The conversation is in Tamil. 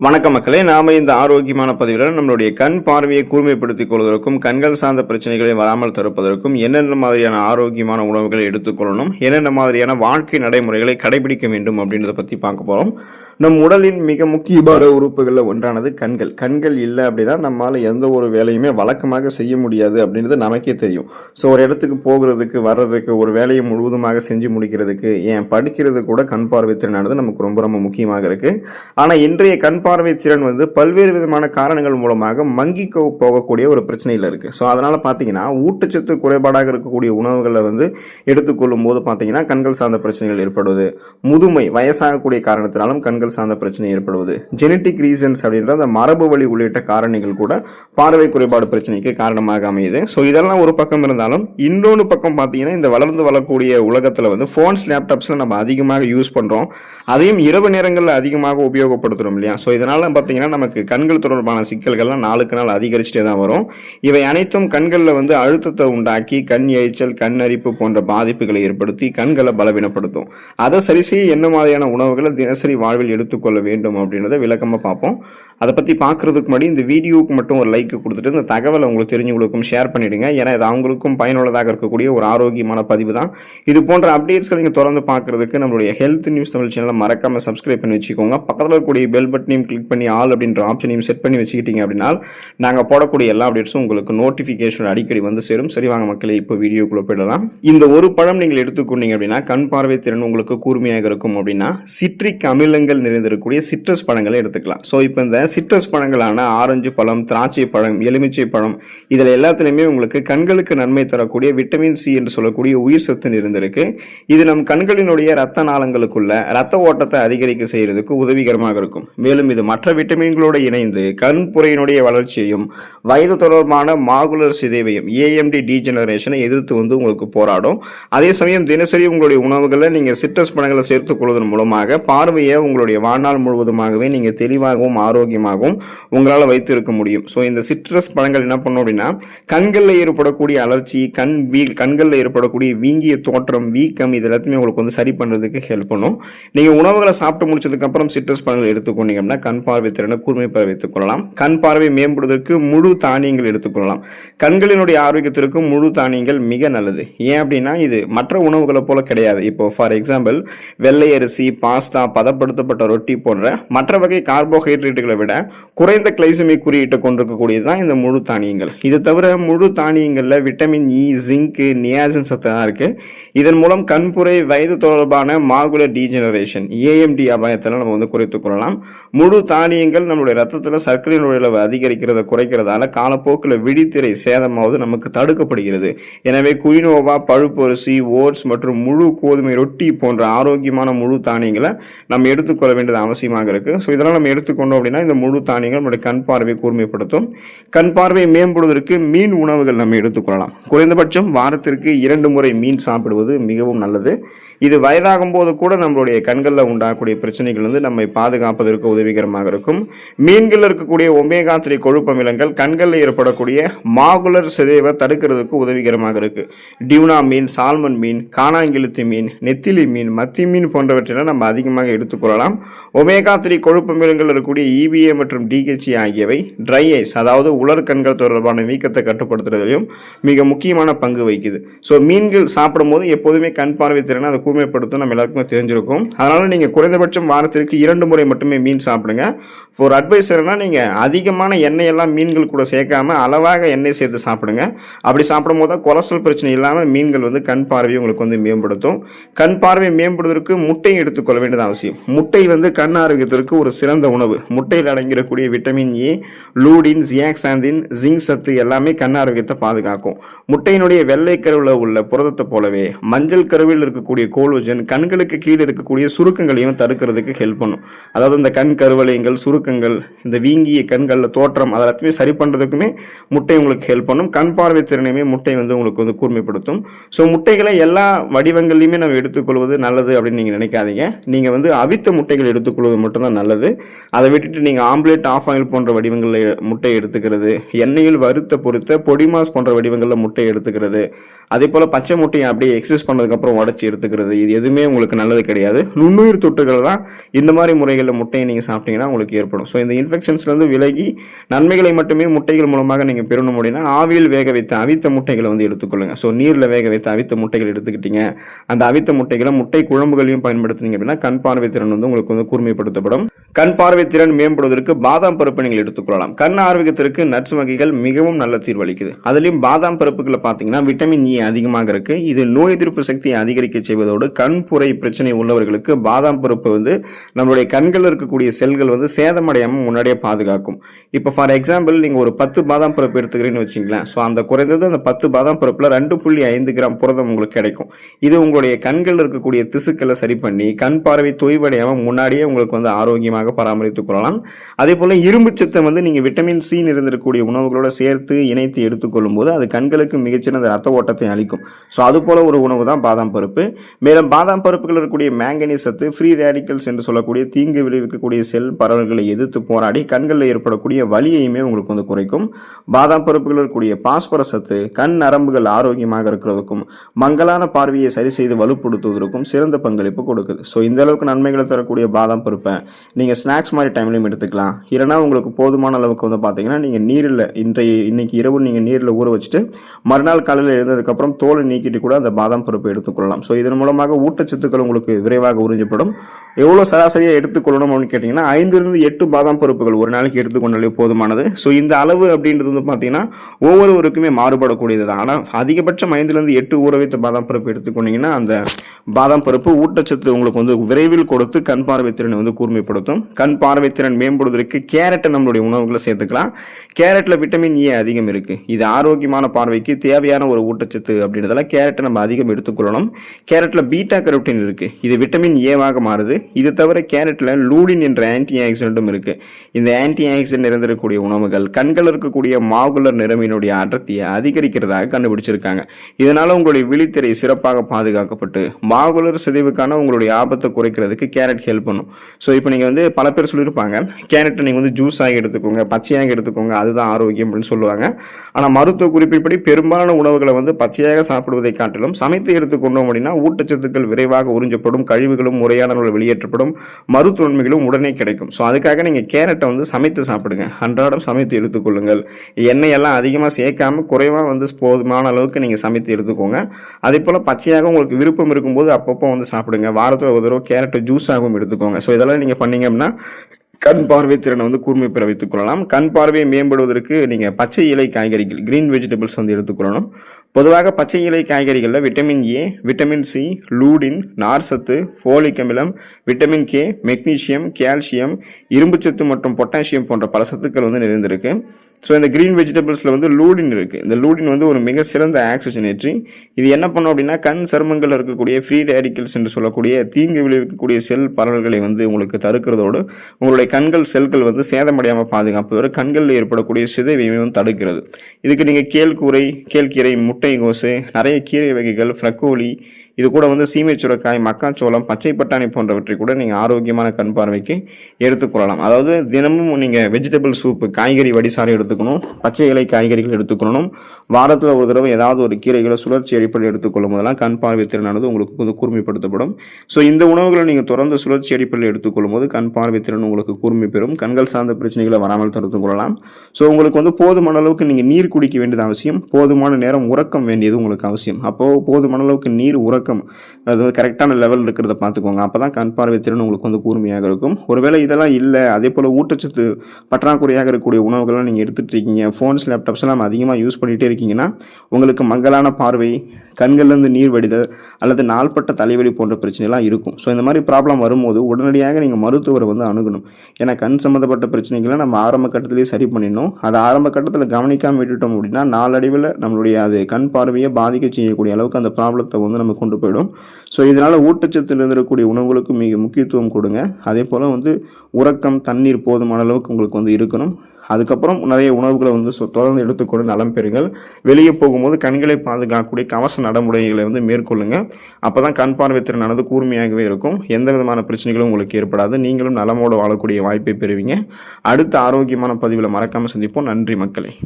வணக்க மக்களே நாம இந்த ஆரோக்கியமான பதிவில் நம்மளுடைய கண் பார்வையை கூர்மைப்படுத்திக் கொள்வதற்கும் கண்கள் சார்ந்த பிரச்சனைகளை வராமல் தடுப்பதற்கும் என்னென்ன மாதிரியான ஆரோக்கியமான உணவுகளை எடுத்துக்கொள்ளணும் என்னென்ன மாதிரியான வாழ்க்கை நடைமுறைகளை கடைபிடிக்க வேண்டும் அப்படின்றத பற்றி பார்க்க போகிறோம் நம் உடலின் மிக முக்கியமான உறுப்புகளில் ஒன்றானது கண்கள். கண்கள் இல்லை அப்படின்னா நம்மால் எந்த ஒரு வேலையுமே வழக்கமாக செய்ய முடியாது அப்படின்றது நமக்கே தெரியும். ஸோ ஒரு இடத்துக்கு போகிறதுக்கு வர்றதுக்கு ஒரு வேலையை முழுவதுமாக செஞ்சு முடிக்கிறதுக்கு ஏன் படிக்கிறது கூட கண் பார்வை திறனானது நமக்கு ரொம்ப ரொம்ப முக்கியமாக இருக்குது ஆனால் இன்றைய கண் பார்வை திறன் வந்து பல்வேறு விதமான காரணங்கள் மூலமாக மங்கி போகக்கூடிய ஒரு பிரச்சனையில் இருக்குது ஸோ அதனால் பார்த்தீங்கன்னா ஊட்டச்சத்து குறைபாடாக இருக்கக்கூடிய உணவுகளை வந்து எடுத்துக்கொள்ளும் போது பார்த்தீங்கன்னா கண்கள் சார்ந்த பிரச்சனைகள் ஏற்படுவது முதுமை வயசாகக்கூடிய காரணத்தினாலும் கண்கள் சார்ந்த பிரச்சனை ஏற்படுவது ஜெனட்டிக் ரீசன்ஸ் அப்படின்ற அந்த மரபு வழி உள்ளிட்ட காரணிகள் கூட பார்வை குறைபாடு பிரச்சனைக்கு காரணமாக அமையுது. ஸோ இதெல்லாம் ஒரு பக்கம் இருந்தாலும் இன்னொன்று பக்கம் பார்த்தீங்கன்னா இந்த வளர்ந்து வளரக்கூடிய உலகத்தில் வந்து ஃபோன்ஸ் லேப்டாப்ஸில் நம்ம அதிகமாக யூஸ் பண்ணுறோம் அதையும் இரவு நேரங்களில் அதிகமாக உபயோகப்படுத்துகிறோம் இல்லையா? ஸோ இதனால் பார்த்தீங்கன்னா நமக்கு கண்கள் தொடர்பான சிக்கல்கள்லாம் நாளுக்கு நாள் அதிகரிச்சுட்டே தான் வரும். இவை அனைத்தும் கண்களில் வந்து அழுத்தத்தை உண்டாக்கி கண் எரிச்சல் கண் அரிப்பு போன்ற பாதிப்புகளை ஏற்படுத்தி கண்களை பலவீனப்படுத்தும். அதை சரி செய்ய என்ன மாதிரியான உணவுகளை தினசரி வாழ்வில் எடுத்துக்கொள்ள வேண்டும் அப்படின்றத விளக்கமாக பார்ப்போம். அதை பற்றி பார்க்குறதுக்கு முன்னாடி இந்த வீடியோவுக்கு மட்டும் ஒரு லைக் கொடுத்துட்டு இந்த தகவலை உங்களுக்கு தெரிஞ்சவங்களுக்கும் ஷேர் பண்ணிடுங்க. ஏன்னா இது அவங்களுக்கும் பயனுள்ளதாக இருக்கக்கூடிய ஒரு ஆரோக்கியமான பதிவு தான். இது போன்ற அப்டேட்ஸ்களை நீங்கள் தொடர்ந்து பார்க்குறதுக்கு நம்மளுடைய ஹெல்த் நியூஸ் தமிழ் சேனலை மறக்காமல் சப்ஸ்கிரைப் பண்ணி வச்சுக்கோங்க. பக்கத்தில் இருக்கக்கூடிய பெல் பட்டனையும் கிளிக் பண்ணி ஆல் அப்படின்ற ஆப்ஷனையும் செட் பண்ணி வச்சுக்கிட்டீங்க அப்படின்னா நாங்கள் போடக்கூடிய எல்லா அப்டேட்ஸும் உங்களுக்கு நோட்டிஃபிகேஷன் அடிக்கடி வந்து சேரும். சரி வாங்க மக்களே இப்போ வீடியோக்குள்ளே போயிடலாம். இந்த ஒரு பழம் நீங்கள் எடுத்துக்கொண்டீங்க அப்படின்னா கண் பார்வை திறன் உங்களுக்கு கூர்மையாக இருக்கும் அப்படின்னா சிட்ரிக் அமிலங்கள் நிறைந்திருக்கக்கூடிய சிட்ரஸ் பழங்களை எடுத்துக்கலாம். ஸோ இப்போ இந்த சிட்ரஸ் பழங்களான ஆரஞ்சு பழம் திராட்சை பழம் எலுமிச்சை பழம் இதில் எல்லாத்துலேயுமே உங்களுக்கு கண்களுக்கு நன்மை தரக்கூடிய விட்டமின் சி என்று சொல்லக்கூடிய உயிர் சத்து நிறைந்திருக்கு. இது நம் கண்களினுடைய ரத்த நாளங்களுக்குள்ள ரத்த ஓட்டத்தை அதிகரிக்க செய்கிறதுக்கு உதவிகரமாக இருக்கும். மேலும் இது மற்ற விட்டமின்களோடு இணைந்து கண் புரையினுடைய வளர்ச்சியையும் வயது தொடர்பான மாகுலர் சிதைவையும் ஏஎம்டி டீஜெனரேஷனை எதிர்த்து வந்து உங்களுக்கு போராடும். அதே சமயம் தினசரி உங்களுடைய உணவுகளை நீங்கள் சிட்ரஸ் பழங்களை சேர்த்துக் கொள்வதன் மூலமாக பார்வையை உங்களுடைய வாழ்நாள் முழுவதுமாகவே நீங்கள் தெளிவாகவும் ஆரோக்கியமாகவும் உங்களால் வைத்திருக்க முடியும். ஸோ இந்த சிட்ரஸ் பழங்கள் என்ன பண்ணும் அப்படின்னா கண்களில் ஏற்படக்கூடிய அலர்ச்சி கண் வீ கண்களில் ஏற்படக்கூடிய வீங்கிய தோற்றம் வீக்கம் இது எல்லாத்தையுமே உங்களுக்கு வந்து சரி பண்ணுறதுக்கு ஹெல்ப் பண்ணும். நீங்கள் உணவுகளை சாப்பிட்டு முடிச்சதுக்கப்புறம் சிட்ரஸ் பழங்கள் எடுத்துக்கொண்டீங்க அப்படின்னா கண் பார்வை திறனை கூர்மை பெற வைத்துக் கொள்ளலாம். கண் பார்வை மேம்படுவதற்கு முழு தானியங்கள் எடுத்துக்கொள்ளலாம் கண்களினுடைய ஆரோக்கியத்திற்கு முழு தானியங்கள் மிக நல்லது. ஏன் அப்படின்னா இது மற்ற உணவுகளை போல கிடையாது. இப்போ ஃபார் எக்ஸாம்பிள் வெள்ளை அரிசி பாஸ்தா பதப்படுத்தப்பட்ட ரொட்டி போன்ற மற்ற வகை கார்போஹைட்ரேட்டுகளை விட குறைந்த கிளைசமிக் குறியீட்டை கொண்டிருக்கக்கூடியது தான் இந்த முழு தானியங்கள். இது தவிர முழு தானியங்களில் விட்டமின் இ ஜிங்க் நியாசின் சத்து தான் இருக்கு. இதன் மூலம் கண்புரை வயது தொடர்பான மாகுலர் டீஜெனரேஷன் ஏஎம்டி அபாயத்தில் நம்ம வந்து குறைத்துக் கொள்ளலாம். முழு தானியங்கள் நம்மளுடைய ரத்தத்தில் சர்க்கரை நுழைவு அதிகரிக்கிறத குறைக்கிறதால காலப்போக்கில் விழித்திரை சேதமாவது நமக்கு தடுக்கப்படுகிறது. எனவே குயினோவா பழுப்பு அரிசி ஓட்ஸ் மற்றும் முழு கோதுமை ரொட்டி போன்ற ஆரோக்கியமான முழு தானியங்களை நம்ம எடுத்துக்கொள்ள வேண்டியது அவசியமாக இருக்கு. ஸோ இதெல்லாம் நம்ம எடுத்துக்கொண்டோம் அப்படின்னா இந்த முழு தானியங்கள் நம்மளுடைய கண் பார்வை கூர்மைப்படுத்தும். கண் பார்வை மேம்படுவதற்கு மீன் உணவுகள் நம்ம எடுத்துக்கொள்ளலாம். குறைந்தபட்சம் வாரத்திற்கு இரண்டு முறை மீன் சாப்பிடுவது மிகவும் நல்லது. இது வயதாகும் போது கூட நம்மளுடைய கண்களில் உண்டாகக்கூடிய பிரச்சனைகள் வந்து நம்மை பாதுகாப்பதற்கு உதவிகரமாக இருக்கும். மீன்களில் இருக்கக்கூடிய ஒமேகா த்ரீ கொழுப்பு அமிலங்கள் கண்களில் ஏற்படக்கூடிய மாகுலர் சிதைவை தடுக்கிறதுக்கு உதவிகரமாக இருக்குது டியூனா மீன் சால்மன் மீன் காணாங்கிழுத்து மீன் நெத்திலி மீன் மத்தி மீன் போன்றவற்றை நம்ம அதிகமாக எடுத்துக்கொள்ளலாம் ஒமேகா த்ரீ கொழுப்பு அமிலங்கள் இருக்கக்கூடிய இபிஏ மற்றும் டிஹெச்சி ஆகியவை ட்ரை ஐஸ் அதாவது உலர் கண்கள் தொடர்பான வீக்கத்தை கட்டுப்படுத்துறதுலையும் மிக முக்கியமான பங்கு வகிக்குது. ஸோ மீன்கள் சாப்பிடும்போது எப்போதுமே கண் பார்வை திறனை அதை கூர்மைப்படுத்தும் நம்ம எல்லாருக்குமே தெரிஞ்சிருக்கும். அதனால் நீங்கள் குறைந்தபட்சம் வாரத்திற்கு இரண்டு முறை மட்டுமே மீன் சாப்பிடுங்க. ஒரு அட்வைஸ் என்னன்னா நீங்கள் அதிகமான எண்ணெய் எல்லாம் மீன்கள் கூட சேர்க்காம அளவாக எண்ணெய் சேர்த்து சாப்பிடுங்க. அப்படி சாப்பிடும் போது கொலஸ்ட்ரால் பிரச்சனை இல்லாமல் மீன்கள் வந்து கண் பார்வையை உங்களுக்கு வந்து மேம்படுத்தும். கண் பார்வை மேம்படுவதற்கு முட்டை எடுத்துக்கொள்ள வேண்டியது அவசியம். முட்டை வந்து கண் ஆரோக்கியத்திற்கு ஒரு சிறந்த உணவு. முட்டையில் அடங்கிடக்கூடிய vitamin A lutein zeaxanthin zinc சத்து எல்லாமே கண் ஆரோக்கியத்தை பாதுகாக்கும். முட்டையினுடைய வெள்ளை கருவில் உள்ள புரதத்தை போலவே மஞ்சள் கருவில் இருக்கக்கூடிய கோலோஜன் கண்களுக்கு கீழே இருக்கக்கூடிய சுருக்கங்களையும் தடுக்கிறதுக்கு ஹெல்ப் பண்ணும். அதாவது இந்த கண் கருவளையங்கள் சுருக்கங்கள் இந்த வீங்கிய கண்களில் தோற்றம் அதை எல்லாத்தையுமே சரி பண்ணுறதுக்குமே முட்டை உங்களுக்கு ஹெல்ப் பண்ணும். கண் பார்வை திறனையுமே முட்டை வந்து உங்களுக்கு வந்து கூர்மைப்படுத்தும். ஸோ முட்டைகளை எல்லா வடிவங்கள்லையுமே நம்ம எடுத்துக்கொள்வது நல்லது அப்படின்னு நீங்கள் நினைக்காதீங்க. நீங்கள் வந்து அவித்த முட்டைகள் எடுத்துக்கொள்வது மட்டும்தான் நல்லது. அதை விட்டுட்டு நீங்கள் ஆம்லேட் ஆஃப் ஆயில் போன்ற வடிவங்களில் முட்டை எடுத்துக்கிறது எண்ணெயில் வறுத்த பொறுத்த பொடிமாஸ் போன்ற வடிவங்களில் முட்டை எடுத்துக்கிறது அதே போல் பச்சை முட்டையை அப்படியே எக்ஸஸ் பண்ணதுக்கப்புறம் உடச்சி எடுத்துக்கிறது. இது எதுவுமே உங்களுக்கு நல்லது கிடையாது. நுண்ணுயிர் தொட்டுகள் தான் இந்த மாதிரி முறைகளில் முட்டையை நீங்கள் சாப்பிட்டீங்கன்னா உங்களுக்கு ஏற்படும். ஸோ இந்த இன்ஃபெக்ஷன்ஸ்லேருந்து விலகி நன்மைகளை மட்டுமே முட்டைகள் மூலமாக நீங்கள் பெறணும் அப்படின்னா ஆவியில் வேக வைத்த அவித்த முட்டைகளை வந்து எடுத்துக்கொள்ளுங்க. ஸோ நீரில் வேக வைத்த அவித்த முட்டைகள் எடுத்துக்கிட்டீங்க. அந்த அவித்த முட்டைகளை முட்டை குழம்புகளையும் பயன்படுத்துனீங்க அப்படின்னா கண் பார்வை திறன் வந்து உங்களுக்கு வந்து கூர்மைப்படுத்தப்படும். கண் பார்வை திறன் மேம்படுவதற்கு பாதாம் பருப்பு நீங்கள் எடுத்துக்கொள்ளலாம். கண் ஆரோக்கியத்திற்கு நட்ஸ் வகைகள் மிகவும் நல்ல தீர்வளிக்குது. அதுலேயும் பாதாம் பருப்புகளை பார்த்தீங்கன்னா விட்டமின் இ e அதிகமாக இருக்கு. இது நோய் எதிர்ப்பு சக்தியை அதிகரிக்க செய்வதோடு கண் புரை பிரச்சனை உள்ளவர்களுக்கு பாதாம் பருப்பு வந்து நம்மளுடைய கண்களில் இருக்கக்கூடிய செல்கள் வந்து சேதமடையாமல் முன்னாடியே பாதுகாக்கும். இப்போ ஃபார் எக்ஸாம்பிள் நீங்கள் ஒரு பத்து பாதாம் பருப்பு எடுத்துக்கிறீங்கன்னு வச்சிங்களேன். ஸோ அந்த குறைந்தது அந்த பத்து பாதாம் பருப்பில் ரெண்டு புள்ளி ஐந்து கிராம் புரதம் உங்களுக்கு கிடைக்கும். இது உங்களுடைய கண்களில் இருக்கக்கூடிய திசுக்களை சரி பண்ணி கண் பார்வை தொய்வடையாமல் முன்னாடியே உங்களுக்கு வந்து ஆரோக்கியமாக பராமரித்துக் கொள்ளலாம். அதே போல் இரும்பு சத்தை வந்து நீங்கள் விட்டமின் சி இருந்திருக்கக்கூடிய உணவுகளோட சேர்த்து இணைத்து எடுத்துக்கொள்ளும் போது அது கண்களுக்கு மிகச்சிறந்த ரத்த ஓட்டத்தை அளிக்கும். ஸோ அது போல ஒரு உணவு தான் பாதாம் பருப்பு. மேலும் பாதாம் பருப்புகள் இருக்கக்கூடிய மேங்கனி சத்து ஃப்ரீ ரேடிக்கல்ஸ் என்று சொல்லக்கூடிய தீங்கு விளைவிக்கக்கூடிய செல் பறவைகளை எதிர்த்து போராடி கண்களில் ஏற்படக்கூடிய வலியையுமே உங்களுக்கு வந்து குறைக்கும். பாதாம் பருப்புகளில் இருக்கக்கூடிய பாஸ்பரஸ் சத்து கண் நரம்புகள் ஆரோக்கியமாக இருக்கிறதுக்கும் மங்கலான பார்வையை சரி செய்து வலுப்படுத்துவதற்கும் சிறந்த பங்களிப்பு கொடுக்குது. ஸோ இந்த அளவுக்கு நன்மைகளை தரக்கூடிய பாதாம் பருப்பை நீங்கள் ஸ்நாக்ஸ் மாதிரி டைம்லையும் எடுத்துக்கலாம். இல்லைனா உங்களுக்கு போதுமான அளவுக்கு வந்து பார்த்தீங்கன்னா நீங்கள் நீரில் இன்றைய இன்னைக்கு இரவு நீங்கள் நீரில் ஊற வச்சுட்டு மறுநாள் காலையில் எழுந்ததுக்கப்புறம் தோலை நீக்கிட்டு கூட அந்த பாதாம் பருப்பை எடுத்துக்கொள்ளலாம். ஸோ இதன் மூலமாக ஊட்டச்சத்துக்கள் உங்களுக்கு விரைவாக உறிஞ்சப்படும். எவ்வளோ சராசரியாக எடுத்துக்கொள்ளணும் அப்படின்னு கேட்டிங்கன்னா ஐந்திலிருந்து எட்டு பாதாம் பருப்புகள் ஒரு நாளைக்கு எடுத்துக்கொண்டாலே போதுமானது. ஸோ இந்த அளவு அப்படின்றது வந்து பார்த்தீங்கன்னா ஒவ்வொருவருக்குமே மாறுபடக்கூடியது தான் ஆனால் அதிகபட்சம் ஐந்துலேருந்து எட்டு ஊற வைத்த பாதாம் பருப்பு எடுத்துக்கொண்டீங்கன்னா அந்த பாதாம் பருப்பு ஊட்டச்சத்து உங்களுக்கு வந்து விரைவில் கொடுத்து கண் பார்வை திறனை வந்து கூர்மைப்படுத்தும். கண் பார்வை திறன் மேம்படுவதற்கு கேரட்டை நம்மளுடைய உணவுகளை சேர்த்துக்கலாம். கேரட்டில் விட்டமின் ஏ அதிகம் இருக்குது இது ஆரோக்கியமான பார்வைக்கு தேவையான ஒரு ஊட்டச்சத்து அப்படின்றதால கேரட்டை நம்ம அதிகம் எடுத்துக்கொள்ளணும். கேரட்டில் பீட்டா கரோட்டின் இருக்குது இது விட்டமின் ஏவாக மாறுது. இது தவிர கேரட்டில் லூடின் என்ற ஆன்டி ஆக்சிடென்ட்டும் இருக்குது இந்த ஆன்டி ஆக்சிடென்ட் நிறைந்திருக்கக்கூடிய உணவுகள் கண்கள் இருக்கக்கூடிய மாகுலர் நிறமினுடைய அடர்த்தியை அதிகரிக்கிறதாக கண்டுபிடிச்சிருக்காங்க. இதனால் உங்களுடைய விழித்திரை சிறப்பாக பாதுகாக்கப்பட்டு மாகுலர் சிதைவுக்கான உங்களுடைய ஆபத்தை குறைக்கிறதுக்கு கேரட் ஹெல்ப் பண்ணும். ஸோ இப்போ நீங்கள் வந்து பல பேர் சொல்லியிருப்பாங்க கேரட்டை நீங்கள் வந்து ஜூஸாக எடுத்துக்கோங்க பச்சையாக எடுத்துக்கோங்க அதுதான் ஆரோக்கியம் அப்படின்னு சொல்லுவாங்க. ஆனால் மருத்துவ குறிப்பின்படி பெரும்பாலான உணவுகளை வந்து பச்சையாக சாப்பிடுவதை காட்டிலும் சமைத்து எடுத்துக்கொண்டோம் அப்படின்னா ஊட்டச்சத்துக்கள் விரைவாக உறிஞ்சப்படும் கழிவுகளும் முறையான வெளியேற்றப்படும் மருத்துவ நன்மைகளும் உடனே கிடைக்கும். ஸோ அதுக்காக நீங்கள் கேரட்டை வந்து சமைத்து சாப்பிடுங்க. அன்றாடம் சமைத்து எடுத்துக்கொள்ளுங்கள் எண்ணெய் எல்லாம் அதிகமாக சேர்க்காம குறைவாக வந்து போதுமான அளவுக்கு நீங்கள் சமைத்து எடுத்துக்கோங்க. அதே போல் பச்சையாக உங்களுக்கு விருப்பம் இருக்கும்போது அப்பப்போ வந்து சாப்பிடுங்க. வாரத்தில் ஒரு தடவை கேரட்டு ஜூஸாகவும் எடுத்துக்கோங்க. ஸோ இதெல்லாம் நீங்கள் பண்ணீங்க அப்படின்னா கண் பார்வை திறனை வந்து கூர்மை பெற வைத்துக் கொள்ளலாம். கண் பார்வையை மேம்படுவதற்கு நீங்கள் பச்சை இலை காய்கறிகள் கிரீன் வெஜிடபிள்ஸ் வந்து எடுத்துக்கொள்ளணும் பொதுவாக பச்சை இலை காய்கறிகளில் vitamin A vitamin C lutein நார்சத்து folic அமிலம் விட்டமின் கே மெக்னீசியம் கால்சியம் இரும்புச்சத்து மற்றும் பொட்டாசியம் போன்ற பல சத்துக்கள் வந்து நிறைந்திருக்கு. ஸோ இந்த கிரீன் வெஜிடபிள்ஸில் வந்து லூடின் இருக்குது இந்த லூடின் வந்து ஒரு மிக சிறந்த ஆக்சிஜனேற்றி இது என்ன பண்ணும் அப்படின்னா கண் சருமங்களில் இருக்கக்கூடிய ஃப்ரீ ரேடிக்கல்ஸ் என்று சொல்லக்கூடிய தீங்கு விளைவிக்கக்கூடிய செல் பரவல்களை வந்து உங்களுக்கு தடுக்கிறதோடு உங்களுடைய கண்கள் செல்கள் வந்து சேதமடையாமல் பாதுகாப்பதோடு கண்களில் ஏற்படக்கூடிய சிதைவையும் தடுக்கிறது. இதுக்கு நீங்கள் கேழ்கூரை கேழ்கீரை முட்டை கோசு நிறைய கீரை வகைகள் ஃப்ரக்கோலி இது கூட வந்து சீமை சுரக்காய் மக்காச்சோளம் பச்சை பட்டாணி போன்றவற்றை கூட நீங்கள் ஆரோக்கியமான கண் பார்வைக்கு எடுத்துக்கொள்ளலாம் அதாவது தினமும் நீங்கள் வெஜிடபிள் சூப்பு காய்கறி வடிசாறை எடுத்துக்கணும் பச்சை இலை காய்கறிகள் எடுத்துக்கணும். வாரத்தில் ஒரு தடவை ஏதாவது ஒரு கீரைகளை சுழற்சி அடிப்படையில் எடுத்துக்கொள்ளும் போதெல்லாம் கண் பார்வை திறனானது உங்களுக்கு வந்து கூர்மைப்படுத்தப்படும். ஸோ இந்த உணவுகளை நீங்கள் தொடர்ந்து சுழற்சி அடிப்படையில் எடுத்துக்கொள்ளும் போது கண் பார்வை திறன் உங்களுக்கு கூர்மை பெறும். கண்கள் சார்ந்த பிரச்சனைகளை வராமல் தடுத்துக் கொள்ளலாம். ஸோ உங்களுக்கு வந்து போதுமான அளவுக்கு நீங்கள் நீர் குடிக்க வேண்டியது அவசியம். போதுமான நேரம் உறக்கம் வேண்டியது உங்களுக்கு அவசியம். அப்போது போதுமான அளவுக்கு நீர் உறக்கம் அது வந்து கரெக்டான லெவல் இருக்கிறத பார்த்துக்கோங்க. அப்போ தான் கண் பார்வை திறன் உங்களுக்கு வந்து கூர்மையாக இருக்கும். ஒருவேளை இதெல்லாம் இல்லை அதே போல் ஊட்டச்சத்து பற்றாக்குறையாக இருக்கக்கூடிய உணவுகள்லாம் நீங்கள் எடுத்துகிட்டு இருக்கீங்க. ஃபோன்ஸ் லேப்டாப்ஸ் எல்லாம் அதிகமாக யூஸ் பண்ணிகிட்டே இருக்கீங்கன்னா உங்களுக்கு மங்கலான பார்வை கண்கள்லேருந்து நீர் வடிதல் அல்லது நாள்பட்ட தலைவலி போன்ற பிரச்சனைலாம் இருக்கும். ஸோ இந்த மாதிரி ப்ராப்ளம் வரும்போது உடனடியாக நீங்கள் மருத்துவரை வந்து அணுகணும். ஏன்னா கண் சம்மந்தப்பட்ட பிரச்சனைகளை நம்ம ஆரம்ப கட்டத்திலேயே சரி பண்ணிடணும். அதை ஆரம்ப கட்டத்தில் கவனிக்காமல் விட்டுட்டோம் அப்படின்னா நாளடைவில் நம்மளுடைய அது கண் பார்வையை பாதிக்க செய்யக்கூடிய அளவுக்கு அந்த ப்ராப்ளத்தை வந்து நம்ம கொண்டு போயிடும். ஸோ இதனால் ஊட்டச்சத்தில் இருக்கக்கூடிய உணவுகளுக்கு மிக முக்கியத்துவம் கொடுங்க. அதே போல் வந்து உறக்கம் தண்ணீர் போதுமான அளவுக்கு உங்களுக்கு வந்து இருக்கணும். அதுக்கப்புறம் நிறைய உணவுகளை வந்து சொ- தொடர்ந்து எடுத்துக்கொண்டு நலம் பெறுங்கள். வெளியே போகும்போது கண்களை பாதுகாக்கக்கூடிய கவச நடைமுறைகளை வந்து மேற்கொள்ளுங்கள் அப்போ தான் கண் பார்வை திறனானது கூர்மையாகவே இருக்கும். எந்த விதமான பிரச்சனைகளும் உங்களுக்கு ஏற்படாது. நீங்களும் நலமோடு வாழக்கூடிய வாய்ப்பை பெறுவீங்க. அடுத்த ஆரோக்கியமான பதிவில் மறக்காமல் சந்திப்போம். நன்றி மக்களே.